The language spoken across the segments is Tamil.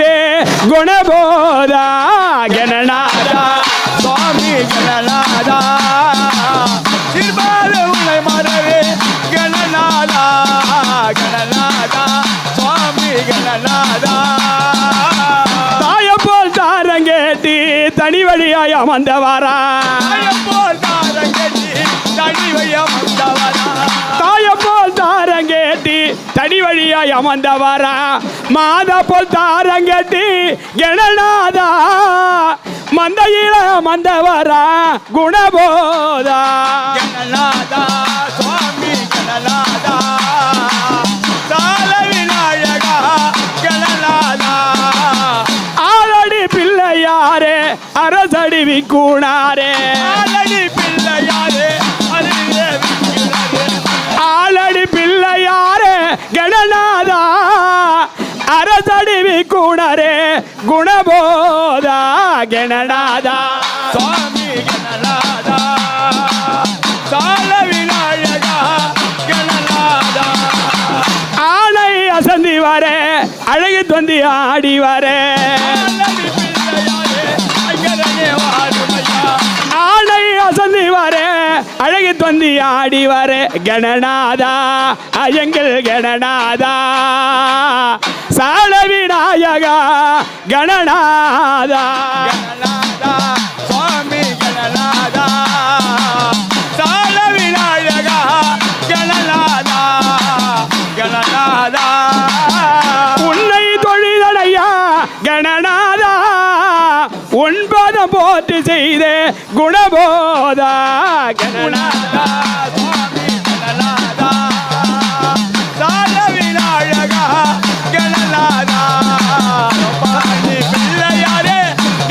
குணவே குணபோதா கணநாதா சுவாமி கணநாதா சிறுபாத உன்னை மறவே கணநாதா கணநாதா சுவாமி கணநாதா தாய போல் தாரங்கேட்டி தனி வழியாய் அமர்ந்தவாரா தனி வழியாய் அமர்ந்தவாரா? மாதா போல் தாரங்கட்டி கணநாதா மந்தையில அமர்ந்தவரா குணபோதா? கணநாதா சுவாமி கணநாதா அரசடிவி கூணாரே கணநாதா அரசடி விக்கூணரே குணபோதா கணநாதா சுவாமி அசந்தி வரே அழகு தொந்தி ஆடி வரே. அழகு தொந்தி ஆடி வர கணநாதா அயங்கள் கணநாதா. சால விநாயகா கணநாதா கணநாதா.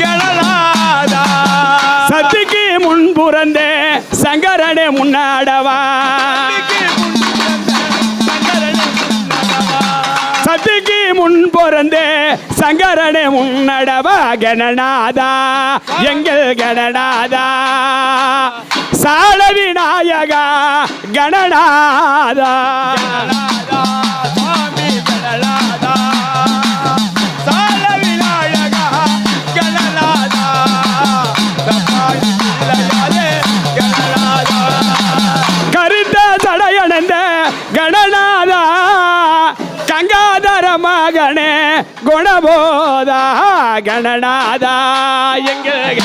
கணநாதா சத்திக்கு முன் புறந்தே சங்கரனே முன்னாடவா. சத்திக்கு முன் பொறந்தே சங்கரனே முன்னடவா கணநாதா எங்கள் கணநாதா சால விநாயகா கணநாதா கங்காதர மகனே குணபோதா கணநாதா எங்கள்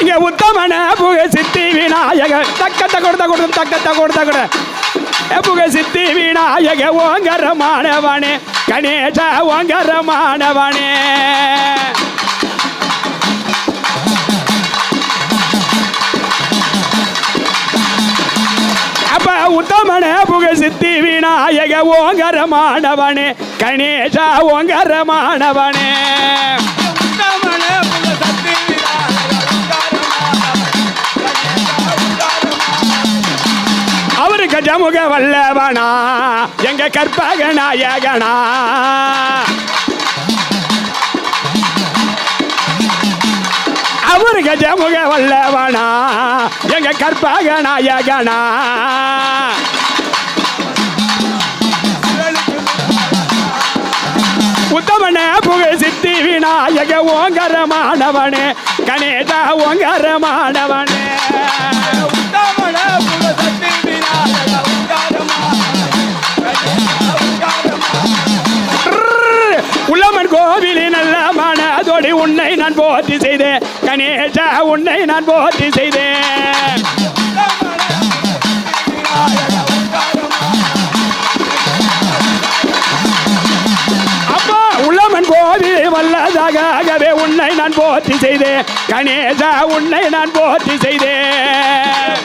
இங்க உத்தமன புக சித்தி விநாயகர் தக்கத்தை கொடுத்த கொடுத்து தக்கத்தை கொடுத்த கூட புக சித்தி விநாயக ஓங்கரமானவனே கணேச ஓங்கரமானவனே அப்ப உத்தமன சித்தி விநாயக ஓங்கரமானவனே கணேசா ஓங்கரமானவனே உத்தமனே புக அவரு கஜமுக வல்லவனா எங்க கற்பக நாயகனா. அவரு கஜமுக வல்லவனா எங்க கற்பக நாயகனா. உத்தமன புக சித்தி விநாயக ஓங்கரமானவனே கணேச ஓங்கரமானவனே உத்தமனே புக சக்தி விநாயக உள்ளமன் கோவிலில் நல்ல மனதோடு உன்னை நான் போற்றி செய்தேன். கணேசா உன்னை நான் போற்றி செய்தேன். போற்றி செய்தேன் கணேசா உன்னை நான் போற்றி செய்தேன்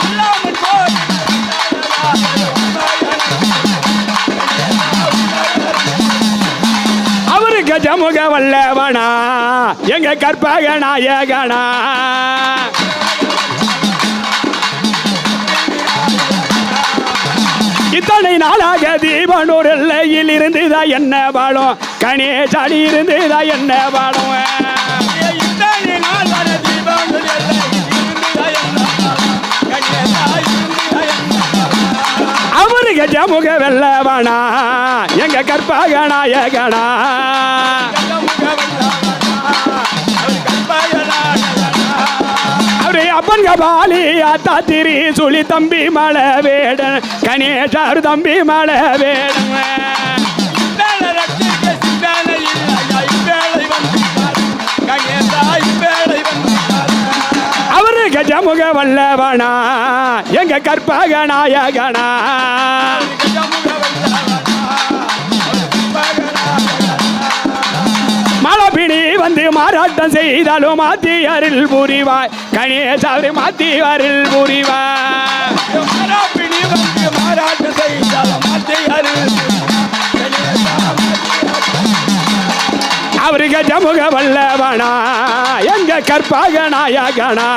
அவரு கஜமுக வல்லவனா எங்க கற்பக நாயகனா. இத்தனை நாளாக தீபனூர் எல்லையில் இருந்துதான் என்ன பாடம் கணேசாடி இருந்துதான் என்ன பாடம் கஜமுக வெல்லவனா எங்க கற்பக நாயகனா? அவரு அப்பன் கபாலி அத்தா திரி சுழி தம்பி மலை வேடன் கணேஷாரு தம்பி மலை வேடன் முக வல்லவனா எங்க கற்பக நாயகனா? மலபிணி வந்து மாறாட்டம் செய்தாலும் மாத்தி அருள் புரிவாய். கணேஷ் அவரு மாத்தி அருள் புரிவாய் அவரு கஜமுக வல்லவனா எங்க கற்பாக நாயகனா?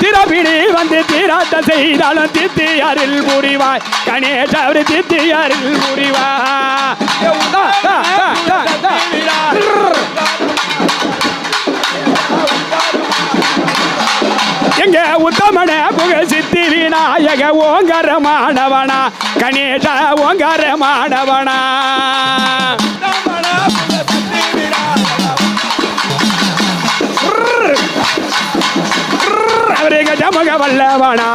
திரபிடி வந்து தீராட்டம் செய்தாலும் தித்தி அருள் புரிவாய். கணேஷ் அவரு தித்தி அருள் புரிவாய். எங்க உத்தமன புக சித்தி விநாயக ஓங்கரமானவனா கணேச ஓங்கரமானவனா அவரு எங்க ஜமக வல்லவனா?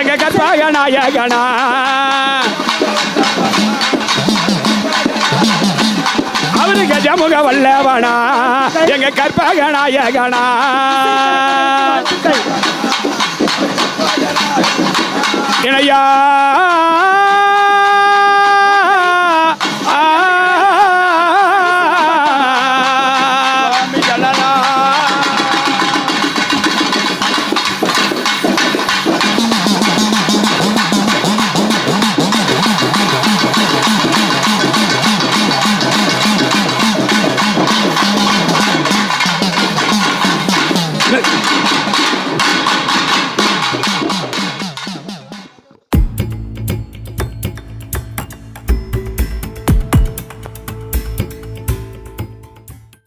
எங்க கற்பாக நாயகனா? அவரு கஜமுக வல்லவனா? எங்க கற்பாக ya Look.